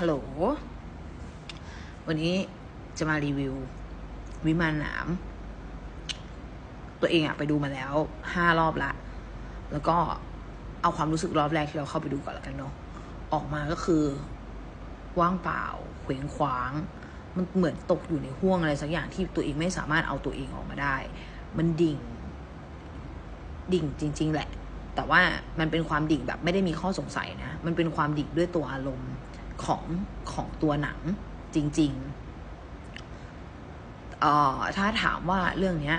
ฮัลโหล วันนี้จะมารีวิว วิมานหนาม ตัวเองอะไปดูมาแล้วห้ารอบละ แล้วก็เอาความรู้สึกรอบแรกที่เราเข้าไปดูก่อนล้วกันเนาะ ออกมาก็คือ ว่างเปล่าเขวงคว้าง มันเหมือนตกอยู่ในห่วงอะไรสักอย่างที่ตัวเองไม่สามารถเอาตัวเองออกมาได้ มันดิ่ง ดิ่งจริง ๆ แหละ แต่ว่ามันเป็นความดิ่งแบบไม่ได้มีข้อสงสัยนะ มันเป็นความดิ่งด้วยตัวอารมณ์ ของของตัวหนังจริงๆเอ่อถ้าถามว่าเรื่องเนี้ย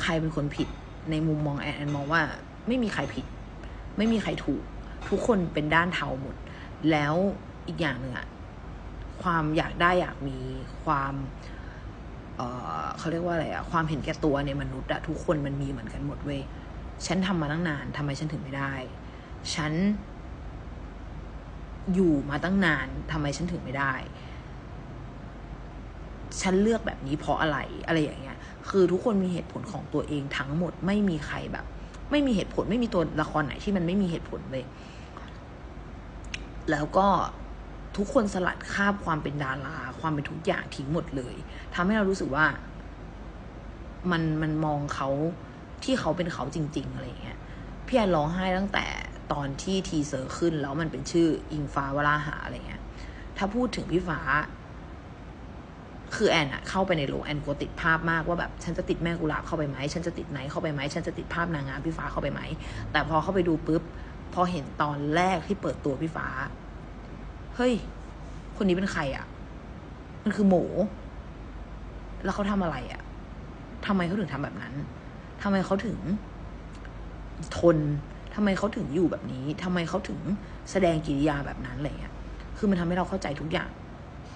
ใครเป็นคนผิดในมุมมองแอนแอนมองว่า ไม่มีใครผิด ไม่มีใครถูก ทุกคนเป็นด้านเทาหมด แล้วอีกอย่างหนึ่งอะความอยากได้อยากมีความเอ่อเขาเรียกว่าอะไรอะความเห็นแก่ตัวในมนุษย์อะทุกคนมันมีเหมือนกันหมดเว้ยฉันทำมาตั้งนานทำไมฉันถึงไม่ได้ ฉัน อยู่มาตั้งนานทำไมฉันถึงไม่ได้ ฉันเลือกแบบนี้เพราะอะไรอะไรอย่างเงี้ย คือทุกคนมีเหตุผลของตัวเองทั้งหมดไม่มีใครแบบ ไม่มีเหตุผลไม่มีตัวละครไหนที่มันไม่มีเหตุผลเลยแล้วก็ทุกคนสลัดคาบความเป็นดารา ความเป็นทุกอย่างทิ้งหมดเลยทำให้เรารู้สึกว่า มันมันมองเขาที่เขาเป็นเขาจริง ๆ อะไรอย่างเงี้ยพี่แอนร้องไห้ตั้งแต่ ตอนที่ทีเซอร์ขึ้นแล้วมันเป็นชื่ออิงฟ้าวราหาอะไรเงี้ย ถ้าพูดถึงพี่ฟ้า คือแอนอะเข้าไปในโรงแอนกลัวติดภาพมากว่าแบบฉันจะติดแม่กุหลาบเข้าไปไหมฉันจะติดไหนเข้าไปไหมฉันจะติดภาพนางงามพี่ฟ้าเข้าไปไหมแต่พอเข้าไปดูปุ๊บพอเห็นตอนแรกที่เปิดตัวพี่ฟ้า เฮ้ย คนนี้เป็นใครอะมันคือหมู แล้วเขาทำอะไรอะทำไมเขาถึงทำแบบนั้นทำไมเขาถึงทน ทำไมเขาถึงอยู่แบบนี้ทำไมเขาถึงแสดงกิริยาแบบนั้นอะไรเงี้ย คือมันทำให้เราเข้าใจทุกอย่าง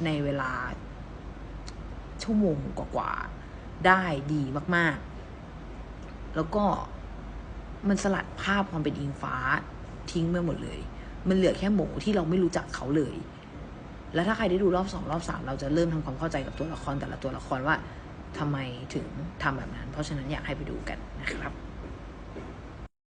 ในเวลา ชั่วโมงกว่าๆได้ดีมาก ๆ แล้วก็มันสลัดภาพความเป็นอิงฟ้าทิ้งไปหมดเลย มันเหลือแค่หมูที่เราไม่รู้จักเขาเลย แล้วถ้าใครได้ดูรอบสองรอบสามเราจะเริ่มทำความเข้าใจกับตัวละครแต่ละตัวละครว่าทำไมถึงทำแบบนั้น เพราะฉะนั้นอยากให้ไปดูกันนะครับ